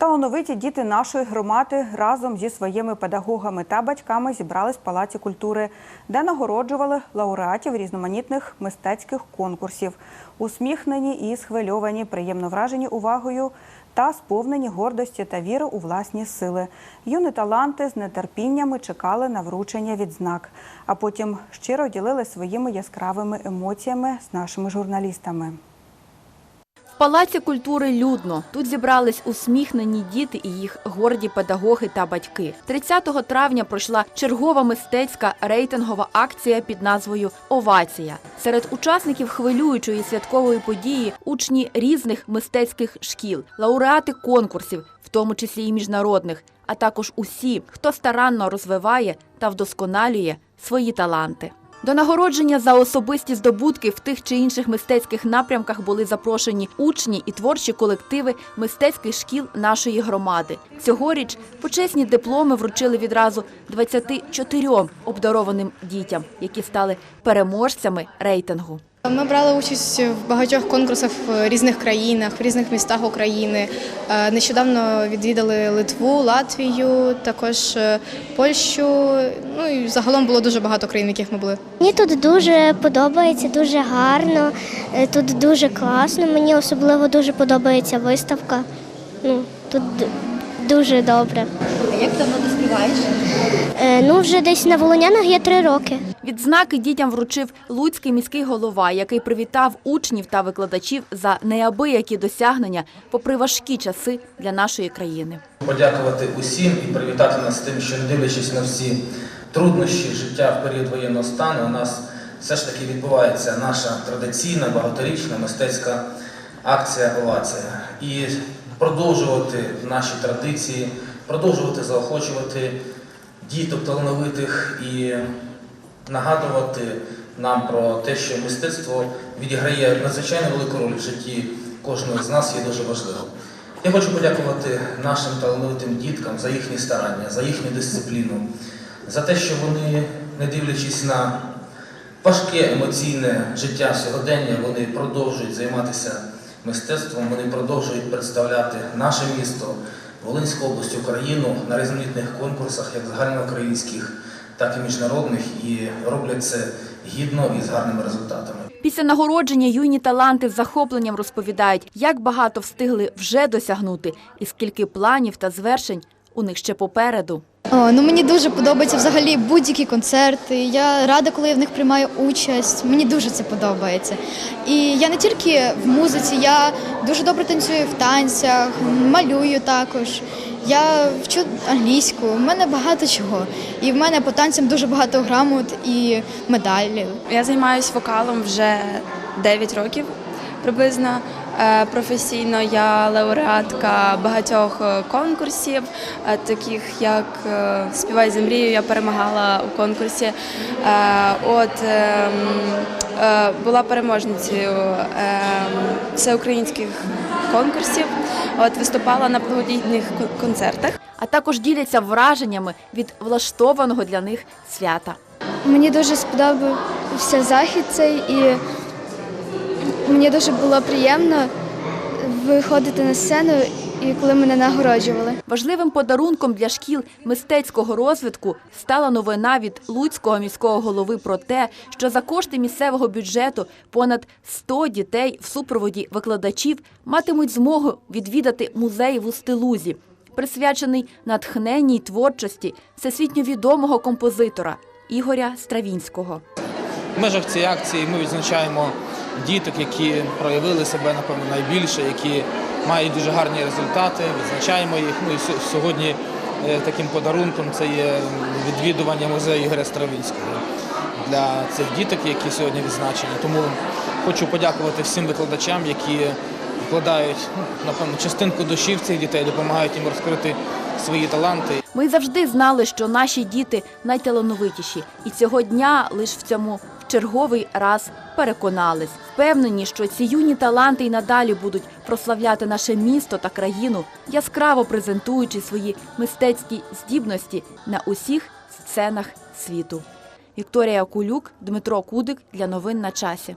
Талановиті діти нашої громади разом зі своїми педагогами та батьками зібрались в Палаці культури, де нагороджували лауреатів різноманітних мистецьких конкурсів. Усміхнені і схвильовані, приємно вражені увагою та сповнені гордості та віри у власні сили. Юні таланти з нетерпіннями чекали на вручення відзнак, а потім щиро ділилися своїми яскравими емоціями з нашими журналістами. Палаці культури людно. Тут зібрались усміхнені діти і їх горді педагоги та батьки. 30 травня пройшла чергова мистецька рейтингова акція під назвою Овація. Серед учасників хвилюючої святкової події учні різних мистецьких шкіл, лауреати конкурсів, в тому числі і міжнародних, а також усі, хто старанно розвиває та вдосконалює свої таланти. До нагородження за особисті здобутки в тих чи інших мистецьких напрямках були запрошені учні і творчі колективи мистецьких шкіл нашої громади. Цьогоріч почесні дипломи вручили відразу 24 обдарованим дітям, які стали переможцями рейтингу. Ми брали участь в багатьох конкурсах в різних країнах, в різних містах України. Е, Нещодавно відвідали Литву, Латвію, також е, Польщу. Ну і загалом було дуже багато країн, в яких ми були. Мені тут дуже подобається, дуже гарно, е, тут дуже класно. Мені особливо дуже подобається виставка. Ну, тут дуже добре. А як давно ти? Е, Ну, вже десь на Волонянах є три роки. Відзнаки дітям вручив Луцький міський голова, який привітав учнів та викладачів за неабиякі досягнення, попри важкі часи для нашої країни. подякувати усім і привітати нас з тим, що дивлячись на всі труднощі життя в період воєнного стану, у нас все ж таки відбувається наша традиційна багаторічна мистецька акція Овація. І продовжувати наші традиції, продовжувати заохочувати діток талановитих і нагадувати нам про те, що мистецтво відіграє надзвичайно велику роль в житті кожного з нас є дуже важливим. Я хочу подякувати нашим талановитим діткам за їхні старання, за їхню дисципліну, за те, що вони, не дивлячись на важке емоційне життя сьогодення, вони продовжують займатися мистецтвом, вони продовжують представляти наше місто, Волинську область, Україну на різноманітних конкурсах, як загальноукраїнських, так і міжнародних, і роблять це гідно і з гарними результатами. Після нагородження юні таланти з захопленням розповідають, як багато встигли вже досягнути, і скільки планів та звершень у них ще попереду. О, ну мені дуже подобаються взагалі будь-які концерти. Я рада, коли я в них приймаю участь. Мені дуже це подобається. І я не тільки в музиці, я дуже добре танцюю в танцях, малюю також. Я вчу англійську, в мене багато чого. І в мене по танцям дуже багато грамот і медалей. Я займаюся вокалом вже 9 років приблизно. Е, Професійно я лауреатка багатьох е, конкурсів, е, таких як Співай за мрію, я перемагала у конкурсі. От ем, була переможницею ем, всеукраїнських конкурсів. От виступала на благодійних концертах. А також діляться враженнями від влаштованого для них свята. Мені дуже сподобався захід цей і мені дуже було приємно виходити на сцену і коли мене нагороджували. Важливим подарунком для шкіл мистецького розвитку стала новина від Луцького міського голови про те, що за кошти місцевого бюджету понад 100 дітей в супроводі викладачів матимуть змогу відвідати музей в Устилузі, присвячений натхненній творчості всесвітньо відомого композитора Ігоря Стравінського. В межах цієї акції ми відзначаємо діток, які проявили себе, напевно, найбільше, які мають дуже гарні результати, відзначаємо їх. Ну і сьогодні е, таким подарунком це є відвідування музею Ігоря Стравінського для цих діток, які сьогодні відзначені. Тому хочу подякувати всім викладачам, які вкладають ну, напевно частинку душі в цих дітей, допомагають їм розкрити свої таланти. Ми завжди знали, що наші діти найталановитіші, і цього дня лише в цьому черговий раз переконались. Впевнені, що ці юні таланти й надалі будуть прославляти наше місто та країну, яскраво презентуючи свої мистецькі здібності на усіх сценах світу. Вікторія Кулюк, Дмитро Кудик для новин на часі.